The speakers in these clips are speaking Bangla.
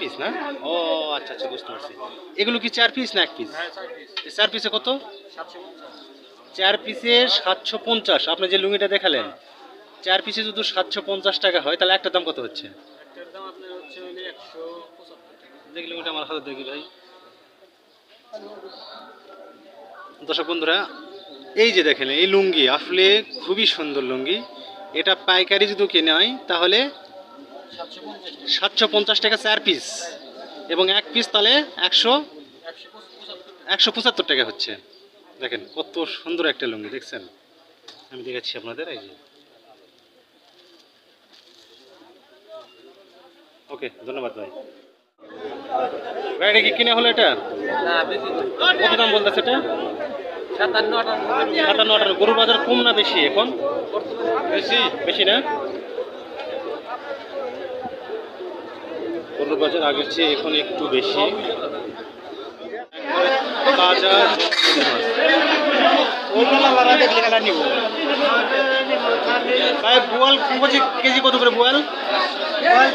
পিস না? ও আচ্ছা আচ্ছা বুঝতে পারছি। এগুলো কি চার পিস না এক পিস চার পিসে কত? চার পিসে সাতশো পঞ্চাশ। আপনি যে লুঙ্গিটা দেখালেন চার পিসে যদি সাতশো পঞ্চাশ টাকা হয় তাহলে একটা দাম কত হচ্ছে? দেখি লুঙ্গিটা আমার হাতে দেখি ভাই। দর্শক বন্ধুরা এই যে দেখেন এই লুঙ্গি আসলে খুবই সুন্দর লুঙ্গি। এটা পাইকারি যদি কিনে হয় তাহলে সাতশো পঞ্চাশ টাকা চার পিস এবং এক পিস তাহলে একশো একশো পঁচাত্তর টাকা হচ্ছে। দেখেন কত সুন্দর একটা লুঙ্গি দেখছেন? আমি দেখাচ্ছি আপনাদের এই যে। ওকে ধন্যবাদ ভাই। ভাই এটা কি কিনে হলো এটা? কত দাম বলতেছে এটা? সাতান্ন আটান্ন। গরুর বাজার কম না বেশি এখন? বেশি? বেশি না? গরুর বাজার আগের চেয়ে এখন একটু বেশি। একবারে তাজা ভাই বোয়াল কেজি কেজি কত করে বোয়াল?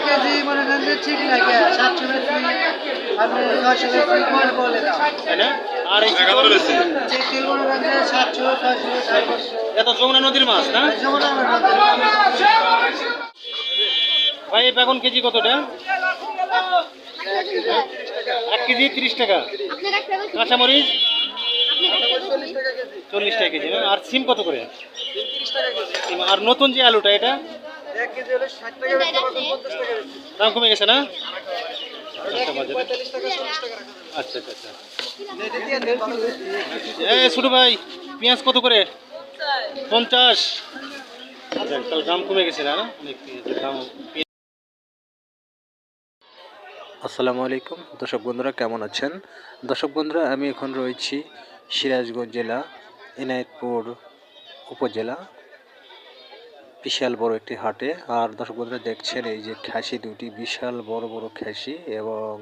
কেজি মনে করেন যে ঠিক লাগে সাতশো আপনি ছয়শো বেশি বলে দাও। আর এই চিতল চিকেন করেন যে সাতশো ছয়শো সাতশো এত যমুনা নদীর মাছ না? যেমন ভাই এই বেগুন কেজি কতটা? এক কেজি তিরিশ টাকা। কাঁচামরিচ? চল্লিশ টাকা কেজি আর সিম কত করে? আর নতুন যে আলুটা এটা? দাম কমে গেছে না? আচ্ছা আচ্ছা আচ্ছা। এই ছোট ভাই পেঁয়াজ কত করে? পঞ্চাশ। আচ্ছা তাহলে দাম কমে গেছে না? অনেক দাম। আসসালামু আলাইকুম। দর্শক বন্ধুরা, কেমন আছেন? দর্শক বন্ধুরা, আমি এখন রয়েছি সিরাজগঞ্জ জেলা, এনায়েতপুর উপজেলা, বিশাল বড় একটি হাটে। আর দর্শক বন্ধুরা, দেখছেন এই যে খাসি দুটি, বিশাল বড় বড় খাসি এবং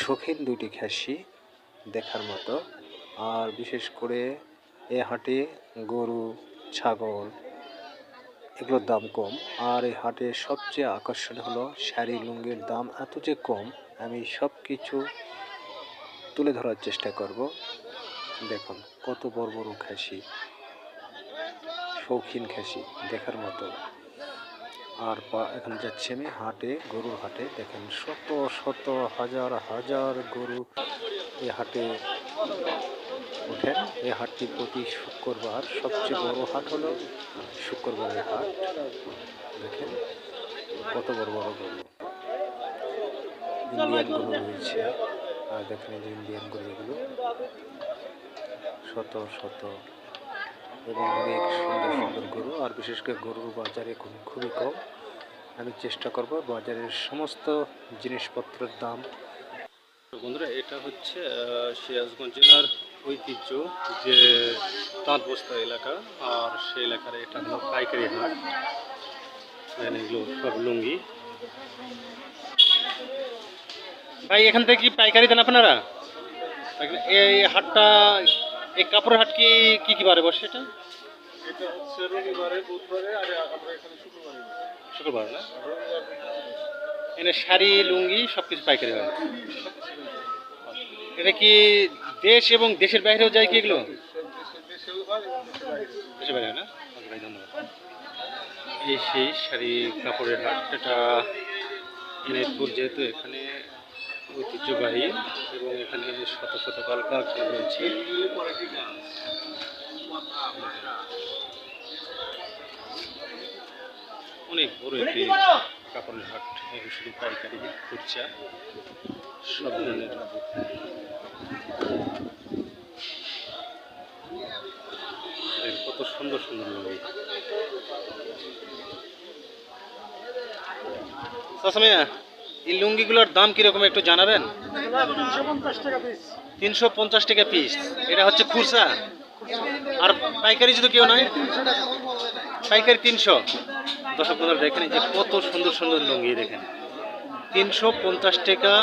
শৌখিন দুটি খাসি দেখার মতো। আর বিশেষ করে এ হাটে গরু, ছাগল এগুলোর দাম কম। আর এই হাটে সবচেয়ে আকর্ষণ হলো শাড়ি, লুঙ্গির দাম এত যে কম, আমি সব কিছু তুলে ধরার চেষ্টা করব। দেখুন, কত বড় বড় খাসি, শৌখিন খাসি, দেখার মতো। আর এখন যাচ্ছি আমি হাটে, গরুর হাটে। দেখেন, শত শত, হাজার হাজার গরু এই হাটে ওঠেন। এই হাটটি প্রতি শুক্রবার। সবচেয়ে বড় হাট হলো শুক্রবারের হাট। দেখেন, কত বড় বড় গরু। ইন্ডিয়ান গরু রয়েছে। আর দেখেন যে ইন্ডিয়ান গরুগুলো। শত শত। এবং অনেক সুন্দর সুন্দর গরু। আর বিশেষ করে গরুর বাজারে খুবই কম। আমি চেষ্টা করব বাজারের সমস্ত জিনিসপত্রের দাম। বন্ধুরা, এটা হচ্ছে সিরাজগঞ্জ জেলার ঐতিহ্য যে তাঁত বস্তা এলাকা আর সেই এলাকার এটা হলো পাইকারি হাট। এগুলো সব লুঙ্গি। ভাই এখান থেকে কি পাইকারি দেন আপনারা? এই হাটটা এই কাপড়ের হাট কি কি কি বারে বসে এটা? শুক্রবারে। শুক্রবার না? এখানে শাড়ি লুঙ্গি সব কিছু পাইকারি হয়। এটা কি দেশ এবং দেশের বাইরেও যায় কি এগুলো? দেশের বাইরে, না? ধন্যবাদ। এই সেই শাড়ি কাপড়ের হাট এটা এনায়তপুর যেহেতু এখানে ঐতিহ্যবাহী এবং এখানে শত শত কলকারখানা রয়েছে। অনেক বড় একটি কাপড়ের হাট শুধু পাইকারি খুচরা সব ধরনের দেখেন কত সুন্দর সুন্দর লুঙ্গি সাসমিয়া, এই লুঙ্গিগুলোর দাম কীরকম একটু জানাবেন? তিনশো পঞ্চাশ টাকা পিস এটা হচ্ছে খুরসা। আর পাইকারি যদি কেউ নয়, পাইকারি তিনশো। দর্শক বন্ধুরা, দেখেন যে কত সুন্দর সুন্দর লুঙ্গি দেখেন। তিনশো পঞ্চাশ টাকা।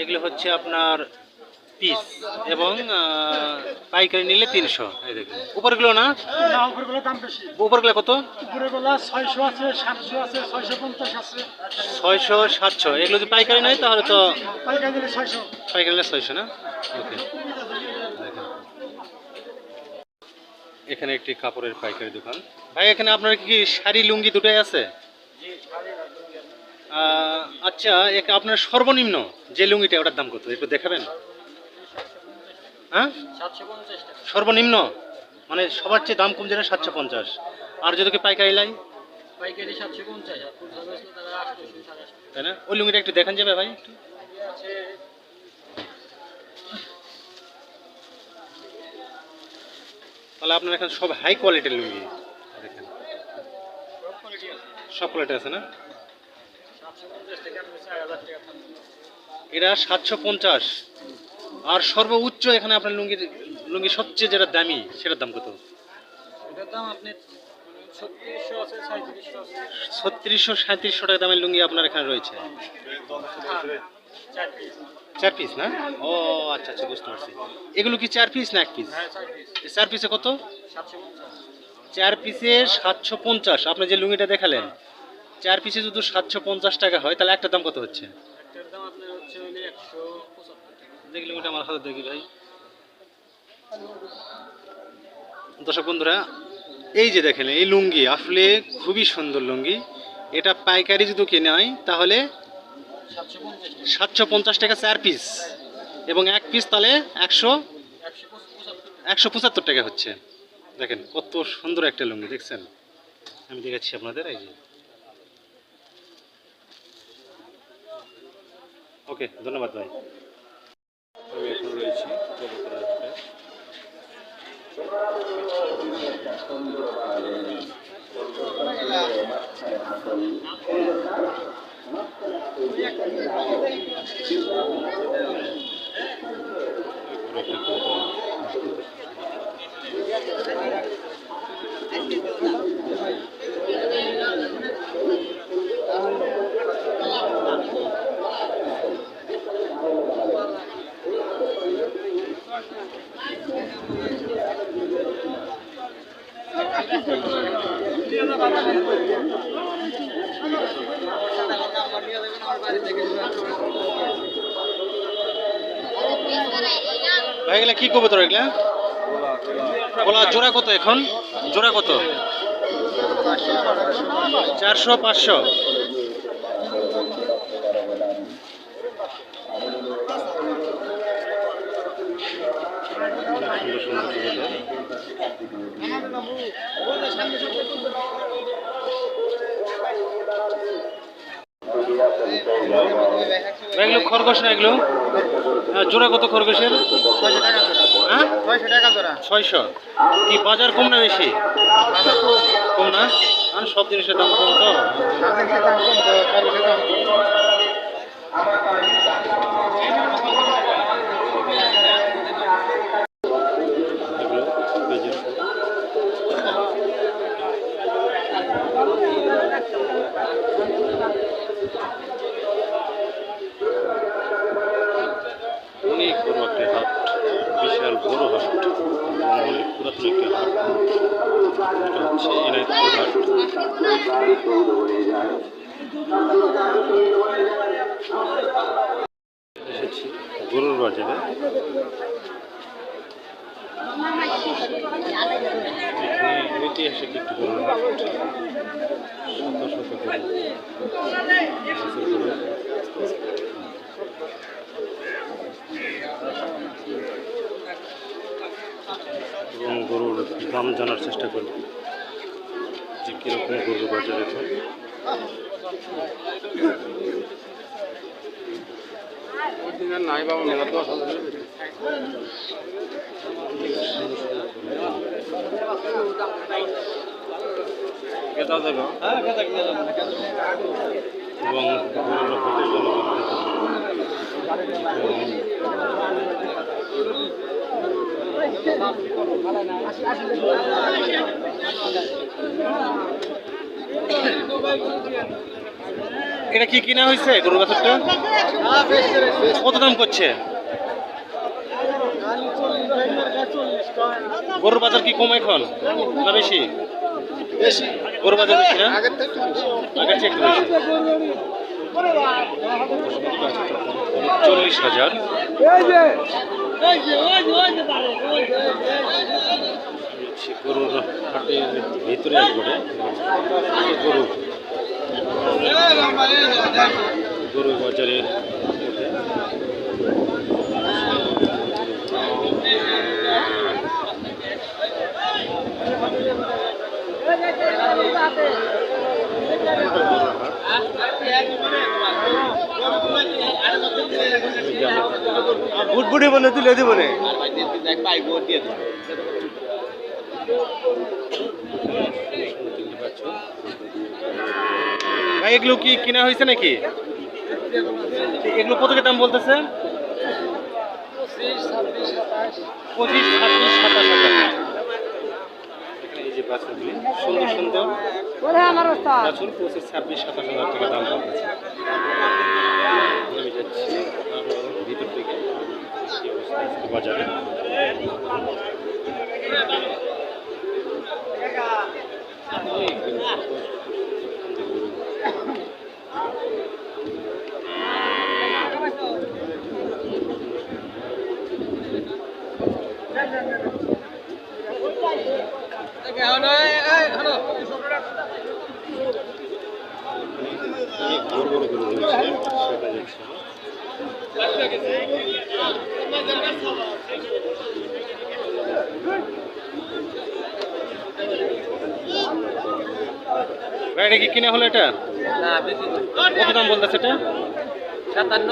এগুলো হচ্ছে আপনার পিস এবং পাইকারি নিলে তিনশো এই দেখুন। উপরগুলো না? উপরগুলো দাম বেশি। উপরগুলো কত? উপরেগুলো ছয়শো আছে সাতশো আছে ছয়শো পঞ্চাশ আছে। ছয়শো সাতশো। এগুলো যদি পাইকারি নয় তাহলে তো পাইকারি দিলে ছয়শো। পাইকারি নিলে ছয়শো না? ওকে। এখানে একটি কাপড়ের পাইকারি দোকান। ভাই এখানে আপনার কি শাড়ি লুঙ্গি দুটোই আছে? আচ্ছা এক- আপনার সর্বনিম্ন যে লুঙ্গিটা ওটার দাম কত? একটু দেখাবেন? হ্যাঁ? সর্বনিম্ন? মানে সবার চেয়ে দাম কম যেটা সাতশো পঞ্চাশ। আর যদি পাইকারি লাই পাইকারি সাতশো পঞ্চাশ তাই না? ওই লুঙ্গিটা একটু দেখান যাবে ভাই একটু। তাহলে আপনার এখানে সব হাই কোয়ালিটির লুঙ্গি। দেখেন। সব কোয়ালিটি আছে না? এটা সাতশো পঞ্চাশ। আর সর্বোচ্চ এখানে আপনার লুঙ্গির লুঙ্গি সবচেয়ে যেটা দামি সেটার দাম কত? এটার দাম আপনি ছত্রিশশো সাঁত্রিশশো টাকা দামের লুঙ্গি আপনার এখানে রয়েছে? চার পিস। না? ও আচ্ছা আচ্ছা বুঝতে পারছি। এগুলো কি চার পিস না এক পিস? হ্যাঁ চার পিসে। কত? চার পিসে সাতশো পঞ্চাশ। আপনি যে লুঙ্গিটা দেখালেন চার পিসে যদি সাতশো পঞ্চাশ টাকা হয় তাহলে একটা দাম কত হচ্ছে? একটার দাম আপনার হচ্ছে একশো পঁচাত্তর দেখি লুঙ্গিটা আমার হাতে দেখি ভাই। দর্শক বন্ধুরা, এই যে দেখেন, এই লুঙ্গি আসলে খুবই সুন্দর লুঙ্গি। এটা পাইকারি যদি কেনা হয় তাহলে সাতশো পঞ্চাশ টাকা চার পিস এবং এক পিস তাহলে একশো একশো পঁচাত্তর টাকা হচ্ছে। দেখেন, কত সুন্দর একটা লুঙ্গি, দেখছেন? আমি দেখাচ্ছি আপনাদের, এই যে। ওকে, ধন্যবাদ ভাই। রয়েছি কবুতরের হাটে। বড় একটা কি কবুতর এগুলা? বলা জোড়া কত এখন? জোড়া কত? চারশো পাঁচশো। খরগোশ না এগুলো? জোড়া কত খরগোশের হ্যাঁ? ছয়শো। কি বাজার কম না বেশি? কম না? সব জিনিসের দাম কম তো? এসেছি গরুর বাজারে। ঐতিহাসিক একটি গরুর। এবং গরুর দাম জানার চেষ্টা করব। কীরকম গরুর বাজার নাই বাবা মেলা দশ কেতা যাবে এবং জন্য এটা কি কিনা হয়েছে গরুর বাছুরটা কত দাম করছে? গরুর বাজার কি কম এখন না বেশি? গরুর বাজার বেশি আগের চল্লিশ হাজার। হচ্ছে গরুর হাটের ভিতরে একবারে গরু। গরু বাজারের মধ্যে। বুটবুটি বলে তুলে দিব রে। ভাই এগুলো কি কিনা হয়েছে নাকি? এগুলো কত কি দাম বলতেছে? পঁচিশ ছাব্বিশ সাতাশ হাজার। এখানে এই যে বাছুরগুলি সুন্দর সুন্দর। বাছুর পঁচিশ ছাব্বিশ সাতাশ হাজার টাকা দাম বলতেছে। আমি যাচ্ছি ভিতর দিকে। কি অবস্থা? আজকে বাজারে অনেক বড় বড় গরু রয়েছে সেটা যাচ্ছে ভাই এটা কি কিনা হলো এটা? কত দাম বলতেছে এটা? সাতান্ন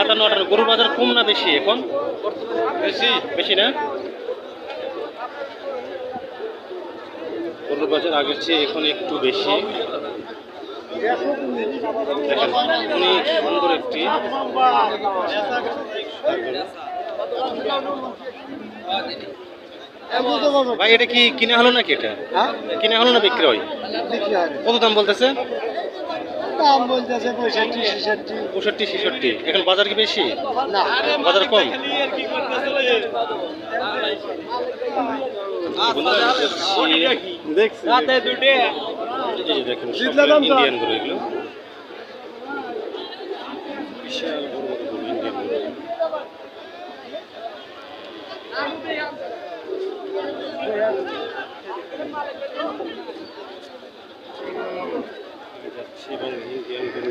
আটান্ন। গরুর বাজার কম না বেশি এখন? বেশি। বেশি না? গরুর বাজার আগের চেয়ে এখন একটু বেশি। সুন্দর একটি ভাই এটা কি কিনা হলো নাকি এটা? হ্যাঁ? কিনা হলো না বিক্রয় বিক্রি হয় কত দাম বলতেছে? দাম বলতেছে পঁয়ষট্টি ছেষট্টি। পঁয়ষট্টি ছেষট্টি। এখন বাজার কি বেশি? না। বাজার কম? দেখছি এই যে দেখেন সবগুলো ইন্ডিয়ান গরু এগুলো বিশাল বড় বড় গরু ইন্ডিয়ান গরু যাচ্ছি এবং ইন্ডিয়ান গরু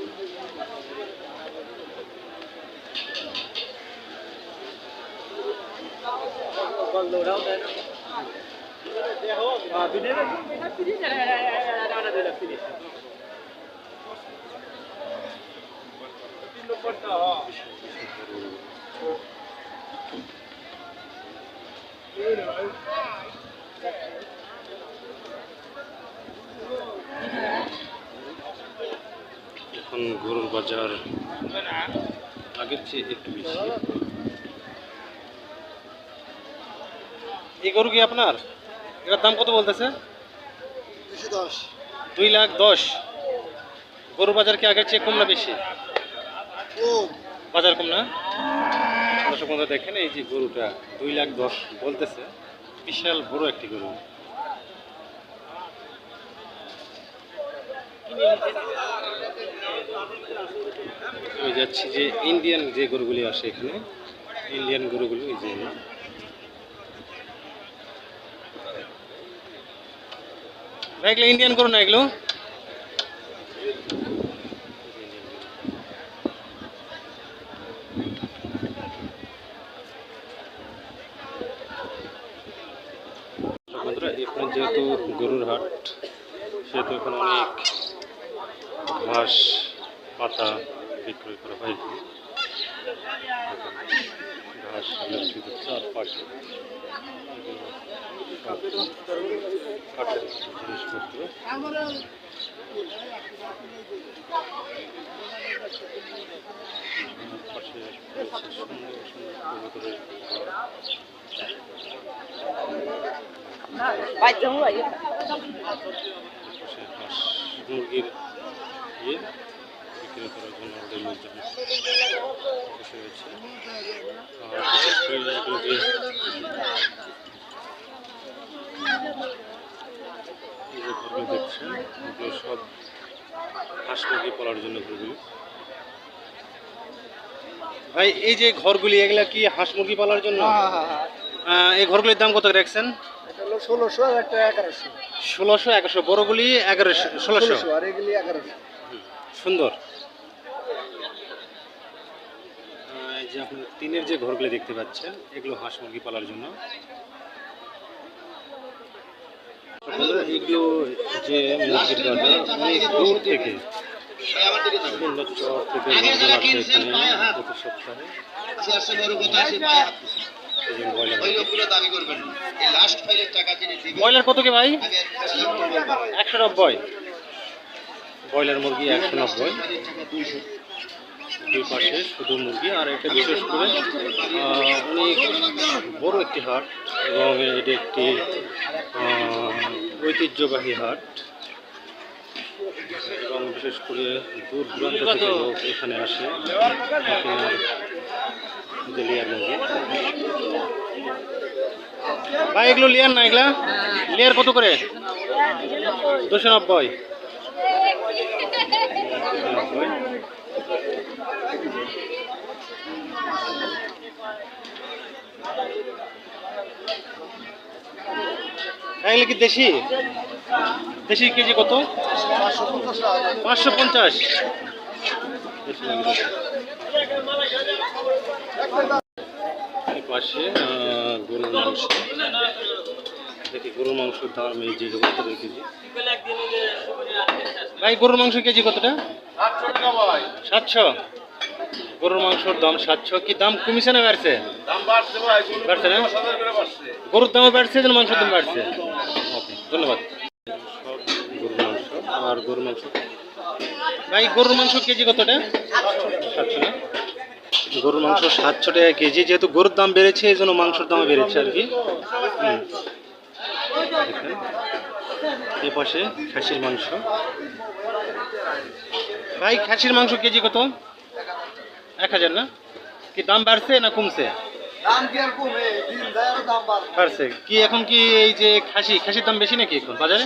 এখন গরুর বাজার আগের চেয়ে একটু বেশি। এই গরু কি আপনার? এটার দাম কত বলতেছে? দুই লাখ দশ। গরু বাজার কি আগের চেয়ে কম না বেশি? বাজার কম না? দর্শক বন্ধু দেখেন এই যে গরুটা দুই লাখ দশ বলতেছে। বিশাল বড় একটি গরু। আমি যাচ্ছি যে ইন্ডিয়ান যে গরুগুলি আসে এখানে ইন্ডিয়ান গরুগুলো এই যে এগুলো ইন্ডিয়ান গরু না এগুলো। যেহেতু গরুর হাট, সেহেতু এখানে অনেক ঘাস, পাতা বিক্রয় করা হয়। ঘাস বিক্রি করছে আর পাশে জিনিসপত্র পাশে সুন্দর সুন্দর কবুতরের মুরগির ইয়ে বিক্রি করার জন্য যে দেখছেন এগুলো সব হাঁস মুরগি পালার জন্য ঘরগুলো ভাই এই যে ঘরগুলি এগুলা কি হাঁস মুরগি পালার জন্য? এই ঘরগুলির দাম কত রাখছেন? ষোলোশো একটা এগারোশো। ষোলোশো এগারোশো। বড়গুলি এগারোশো ষোলোশো। আর এগুলি এগারোশো। সুন্দর। এই যে আপনার টিনের যে ঘরগুলো দেখতে পাচ্ছেন এগুলো হাঁস মুরগি পালার জন্য। যে বাজার, অনেক দূর থেকে ব্রয়লার কত কে ভাই? একশো নব্বই। ব্রয়লার মুরগি একশো নব্বই। দুই পাশে শুধু মুরগি আর এটা বিশেষ করে অনেক বড় একটি হাট এবং এটি একটি ঐতিহ্যবাহী হাট। এবং বিশেষ করে দূর দূরান্ত থেকে লোক এখানে আসে। ভাই, এগুলো লিয়ার না এগুলা? লিয়ার কত করে? দুশো নব্বই। এগুলো কি দেশি? দেশি কেজি কত? পাঁচশো পঞ্চাশ। পাশে গরুর মাংস। দেখি, গরুর মাংসের দাম এই যে কত কেজি? ভাই, গরুর মাংস কেজি কতটা? সাতশো। গরুর মাংসর দাম সাতশো কি দাম কমিছে না বাড়ছে? বাড়ছে না? গরুর দামও বাড়ছে যেন মাংসের দাম বাড়ছে। ওকে ধন্যবাদ। গরুর মাংস আর গরুর মাংস। ভাই গরুর মাংস কেজি কতটা সাতশো না? গরুর মাংস সাতশো টাকা কেজি যেহেতু গরুর দাম বেড়েছে এই জন্য মাংসের দামও বেড়েছে আর কি। এ পাশে খাসির মাংস। ভাই খাসির মাংস কেজি কত? এক হাজার না? কি দাম বাড়ছে না কমছে? দাম কি আর কমে? দিন যায় আরও দাম বাড়বে। বাড়ছে। কি এখন কি এই যে খাসি খাসির দাম বেশি নাকি এখন বাজারে?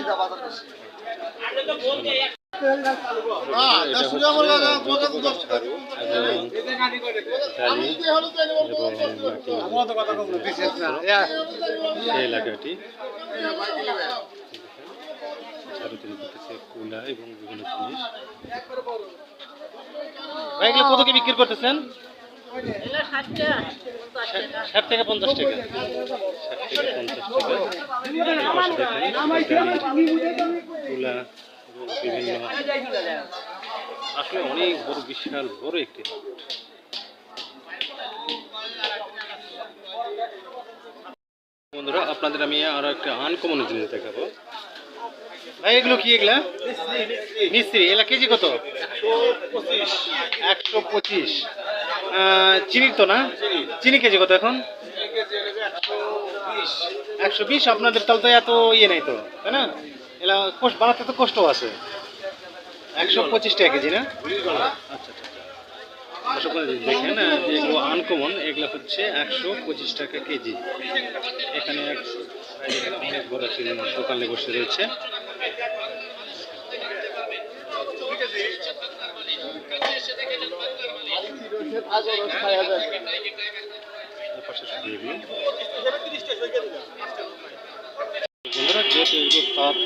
এলাকাটি। ঝাড়ু তৈরি করতেছে কুলা এবং বিভিন্ন জিনিস। এগুলো কত কি বিক্রি করতেছেন? ষাট থেকে পঞ্চাশ টাকা। তুলা বিভিন্ন আসলে অনেক বড় বিশাল বড় একটি বন্ধুরা আপনাদের আমি আরও একটা আনকমন জিনিস দেখাবো। এগুলো কি এগুলা? মিস্ত্রি এগুলা কেজি কত? একশো পঁচিশ। চিনির তো না? চিনি কেজি কত এখন? একশো বিশ। আপনাদের তাহলে তো এত ইয়ে নেই তো তাই না? এলা কষ্ট বানাতে তো কষ্ট আছে। একশো পঁচিশ টাকা কেজি না? আচ্ছা আচ্ছা বন্ধু, দেখেন এগুলো আনকমন এগুলো হচ্ছে একশো পঁচিশ টাকা কেজি। এখানে অনেক বড় দোকানে বসে রয়েছে। বন্ধুরা যেহেতু তাঁত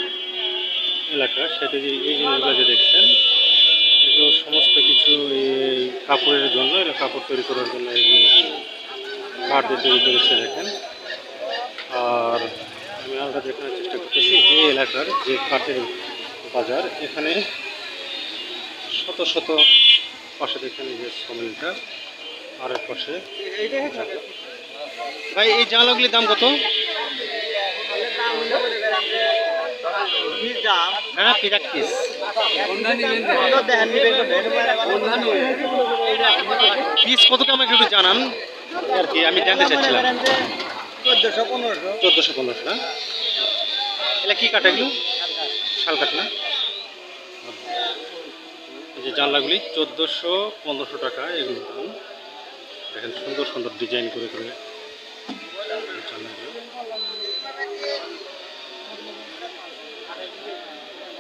এলাকা, সেটা যে এই জিনিসগুলো যে দেখছেন, এগুলো সমস্ত কিছু এই কাপড়ের জন্য এটা কাপড় তৈরি করার জন্য এগুলো কাঠ দিয়ে তৈরি করেছে, দেখেন। আর আমি আরেকটা দেখানোর চেষ্টা করতেছি এই এলাকার যে কাঠের বাজার, এখানে শত শত পাশে এই যে সমিলটা, আর এক পাশে ভাই, এই জামাগুলির দাম কত? হ্যাঁ পিরাক পিস পিস কত দাম একটু জানান। আর কি, আমি জানতে চাচ্ছিলাম। চোদ্দশো পনেরোশো। চোদ্দোশো পনেরোশো, না? এটা কি কাঠ এগুলো? শাল কাঠ, না? এই যে জানলাগুলি, চোদ্দোশো পনেরোশো টাকা এগুলোর দাম দেখেন, সুন্দর সুন্দর ডিজাইন করে করে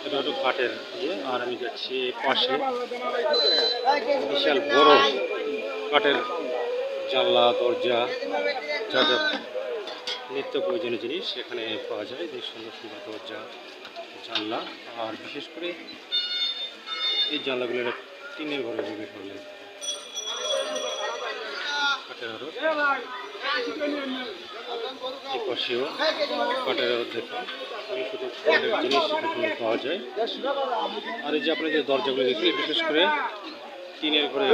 এটা হলো কাঠের ইয়ে আর আমি যাচ্ছি পাশে। বিশাল বড় কাঠের জানলা, দরজা, যা যা নিত্য প্রয়োজনীয় জিনিস এখানে পাওয়া যায়। যে সুন্দর সুন্দর দরজা, জানলা আর বিশেষ করে এই জানলাগুলো টিনের ঘরে বিক্রি করলে কাঠের আরও এই পাশেও কাঠের দেখুন। শুধু কাঠের জিনিস এখানে পাওয়া যায়। আর এই যে আপনি যে দরজাগুলো দেখলেন বিশেষ করে টিনের ঘরে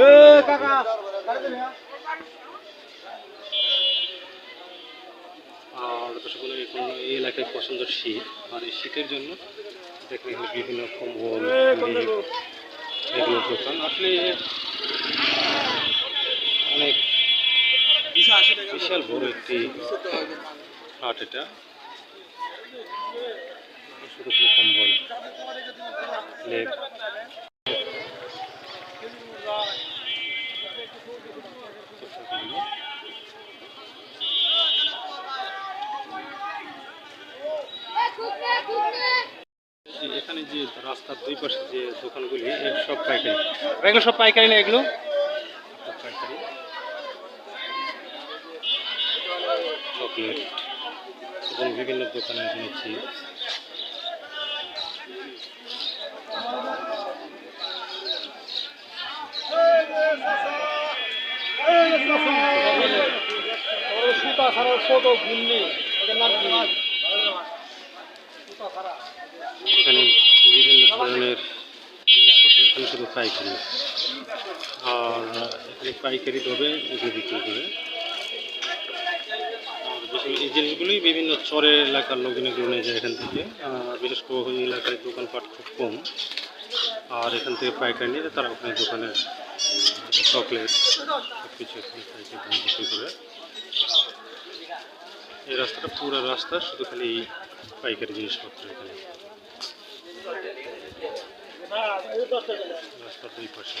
দর্শক বন্ধু, এখন এই এলাকায় পছন্দ শীত। আর এই শীতের জন্য দেখেন এখানে বিভিন্ন কম্বল এগুলোর দোকান। আসলে অনেক বিশাল বড় একটি হাট এটা। শুধু কম্বল এগুলো। যে এখানে যে রাস্তার দুই পাশে যে দোকানগুলি সব পাইকারি। এগুলো সব পাইকারি না এগুলো সব পাইকারি চকলেট এবং বিভিন্ন দোকানে কিনেছি এখানে বিভিন্ন ধরনের জিনিসপত্র এখানে শুধু পাইকারি আর এখানে পাইকারি দরে এগুলো বিক্রি করে এই জিনিসগুলোই বিভিন্ন চরের এলাকার লোকজন এগুলো যায় এখান থেকে। বিশেষ করে ওই এলাকায় দোকানপাট খুব কম। আর এখান থেকে পাইকারি নিয়ে তারা ওখানে দোকানে চকলেট সব কিছু বিক্রি করে। এই রাস্তাটা পুরো রাস্তা, শুধু খালি এই পাইকারি জিনিসপত্র এখানে। রাস্তার দুই পাশে।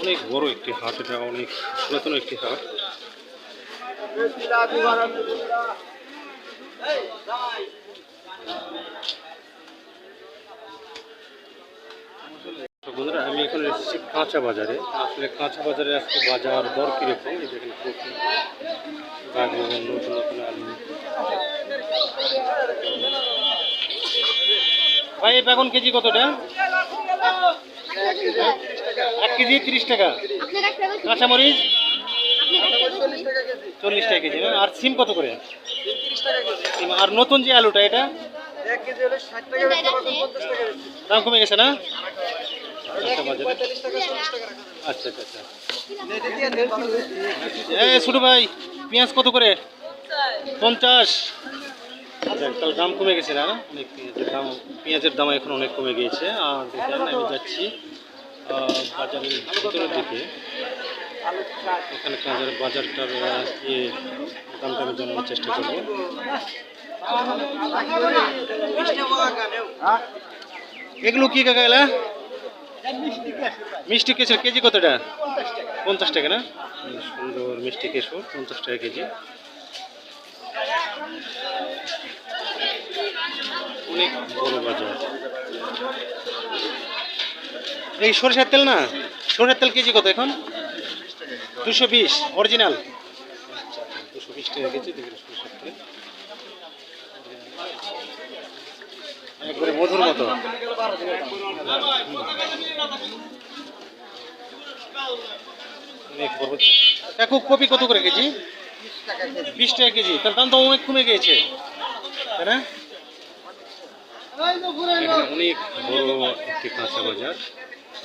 অনেক বড় একটি হাট, এটা অনেক পুরাতন একটি হাট। বন্ধুরা, আমি এখন এসেছি কাঁচা বাজারে। আসলে কাঁচা বাজারে আজকে বাজার দর কীরকম? নতুন নতুন আলু। ভাই, এই বেগুন কেজি কতটা? এক কেজি তিরিশ টাকা। কাঁচামরিচ। চল্লিশ টাকা কেজি না? আর সিম কত করে? আর নতুন যে আলুটা এটা? দাম কমে গেছে না? আচ্ছা আচ্ছা আচ্ছা আচ্ছা। ছোটো ভাই পেঁয়াজ কত করে? পঞ্চাশ। যাক, তাহলে দাম কমে গেছে না? অনেক পেঁয়াজের দাম পেঁয়াজের দাম এখন অনেক কমে গিয়েছে। আর আমি যাচ্ছি। বাজারের ভিতরের দিকে। ওখানে বাজার বাজারটার ইয়ে দামটা আমি জানানোর চেষ্টা করব। এগুলো কি কাকা এলা? মিষ্টি কেশর কেজি কতটা পঞ্চাশ টাকা না? সুন্দর মিষ্টি কেশর পঞ্চাশ টাকা কেজি। অনেক বড় বাজার। এই সরিষার তেল না? সরের তেল কেজি কত এখন? দুশো বিশ অরিজিনাল দুশো বিশ টাকা সরষের কপি কত করে কেজি? বিশ টাকা কেজি। তার দাম তো অনেক কমে গিয়েছে। তাই না? অনেক বড় একটি কাঁচা বাজার।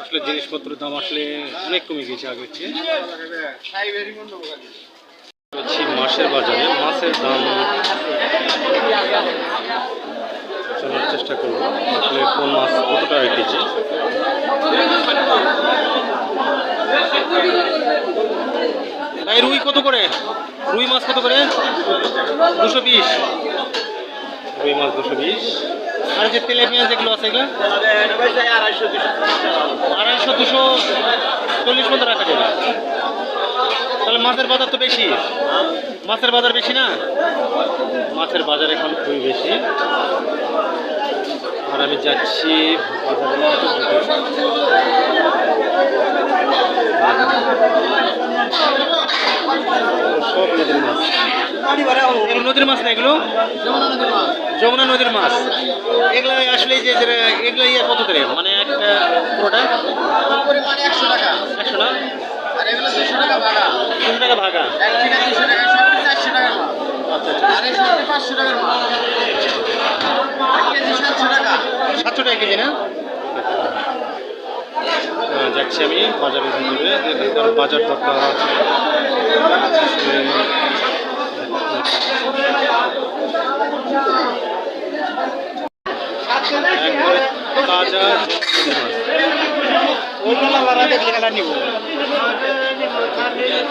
আসলে জিনিসপত্রের দাম আসলে অনেক কমে গেছে আগের চেয়ে। মাছের বাজারে, মাছের দাম জানার চেষ্টা করব আসলে কোন মাছ কত টাকা ভাই, রুই কত করে? রুই মাছ কত করে? দুশো বিশ। রুই মাছ দুশো বিশ। আর যে তেলে পেঁয়াজ এগুলো আছে এগুলো? আড়াইশো, দুশো, চল্লিশ মতো রাখা যাবে। তাহলে মাছের বাজার তো বেশি। মাছের বাজার বেশি না? মাছের বাজার এখন খুবই বেশি। আর আমি যাচ্ছি নদীর মাছ না এগুলো? যমুনা নদীর মাছ। এগুলো আসলে যে এগুলো ইয়ে কত করে? মানে একটা পুরোটা? একশো টাকা একশো না? দুশো টাকা টাকা ভাগা। দুশো টাকা চারশো আর এই সব পাঁচশো টাকার সাতশো টাকা টাকা কেজি না? যাচ্ছি আমি বাজারের ভিতরে বাজার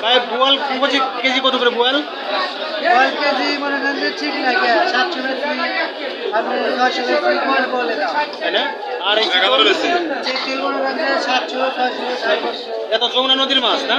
ভাই বোয়াল কেজি কেজি কত করে বোয়াল? কেজি মনে করেন যে ঠিক লাগে সাতশো আপনি ছয়শো বলে দাও। তাই না? আর এই এত যমুনা নদীর মাছ না?